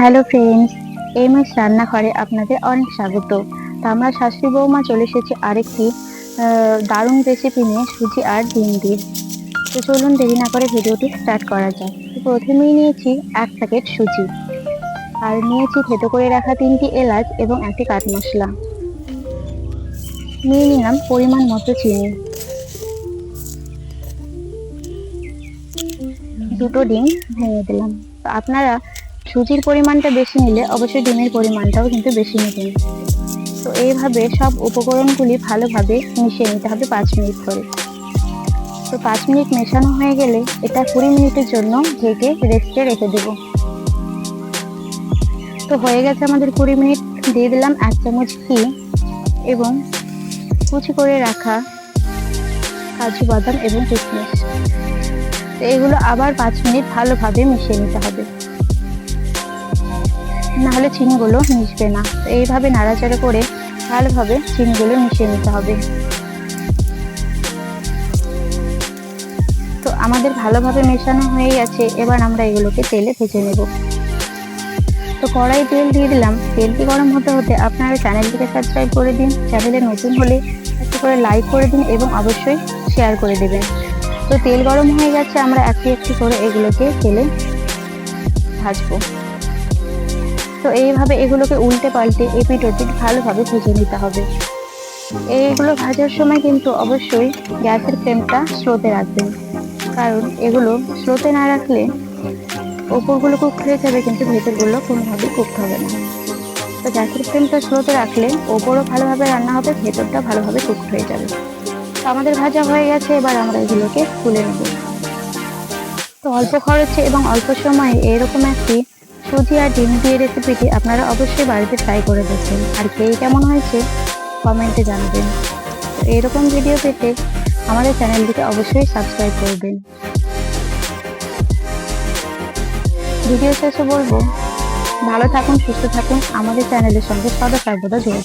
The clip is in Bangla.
হ্যালো ফ্রেন্ডস, এই মাস রান্নাঘরে আপনাদের অনেক স্বাগত। তা আমরা শাশুড়ি বৌমা চলে এসেছি আরেকটি দারুণ রেসিপি নিয়ে সুজি আর ডিম দিয়ে। তো চলুন দেরি না করে ভিডিওটি স্টার্ট করা যায় প্রথমেই নিয়েছি এক প্যাকেট সুজি। আর নিয়েছি থেতো করে রাখা তিনটি এলাচ এবং একটি কাঠ মশলা। নিয়ে নিলাম পরিমাণ মতো চিনি। দুটো ডিম ভেঙে দিলাম। আপনারা সুজির পরিমাণটা বেশি নিলে অবশ্যই ডিমের পরিমাণটাও কিন্তু বেশি নেবেন তো এইভাবে সব উপকরণগুলি ভালোভাবে মিশিয়ে নিতে হবে পাঁচ মিনিট করে তো পাঁচ মিনিট মেশানো হয়ে গেলে এটা কুড়ি মিনিটের জন্য ঢেকে রেস্টে রেখে দেব। তো হয়ে গেছে আমাদের কুড়ি মিনিট। দিয়ে দিলাম এক চামচ ঘি এবং কুচি করে রাখা কাজু বাদাম এবং কিশমিশ। তো এগুলো আবার পাঁচ মিনিট ভালোভাবে মিশিয়ে নিতে হবে। নাহলে চিনিগুলো মিশবে না। এইভাবে নাড়াচাড়া করে ভালোভাবে চিনিগুলো মিশিয়ে নিতে হবে। তো আমাদের ভালোভাবে মেশানো হয়ে গেছে, এবার আমরা এগুলোকে তেলে ভেজে নেব। তো কড়াই তেল দিয়ে দিলাম। তেলটি গরম হতে হতে আপনারা চ্যানেলটিকে সাবস্ক্রাইব করে দিন। চ্যানেলে নতুন হলে একটু করে লাইক করে দিন এবং অবশ্যই শেয়ার করে দেবেন। তো তেল গরম হয়ে গেছে, আমরা একটি একটি করে এগুলোকে তেলে ভাজবো। তো এইভাবে এগুলোকে উল্টে পাল্টে এপিট ওপিট ভালোভাবে ভেজে নিতে হবে। এইগুলো ভাজার সময় কিন্তু অবশ্যই গ্যাসের ফ্লেমটা স্লোতে রাখবেন। কারণ এগুলো স্লোতে না রাখলে ওপরগুলো কুক হয়ে যাবে, কিন্তু ভেতরগুলো কোনোভাবেই কুক হবে না। তো গ্যাসের ফ্লেমটা স্লোতে রাখলে ওপরও ভালোভাবে রান্না হবে ভেতরটা ভালোভাবে কুক হয়ে যাবে। তো আমাদের ভাজা হয়ে গেছে, এবার আমরা এগুলোকে তুলে নেব। তো অল্প খরচে এবং অল্প সময়ে এরকম একটি সুজি আর ডিম দিয়ে রেসিপিটি আপনারা অবশ্যই বাড়িতে ট্রাই করে দেখবেন আর কে কেমন হয়েছে, কমেন্টে জানবেন। তো এরকম ভিডিও পেতে আমাদের চ্যানেলটিকে অবশ্যই সাবস্ক্রাইব করবেন। ভিডিও শেষে বলব, ভালো থাকুন, সুস্থ থাকুন। আমাদের চ্যানেলের সঙ্গে সদা সর্বদা জুড়ে থাকুন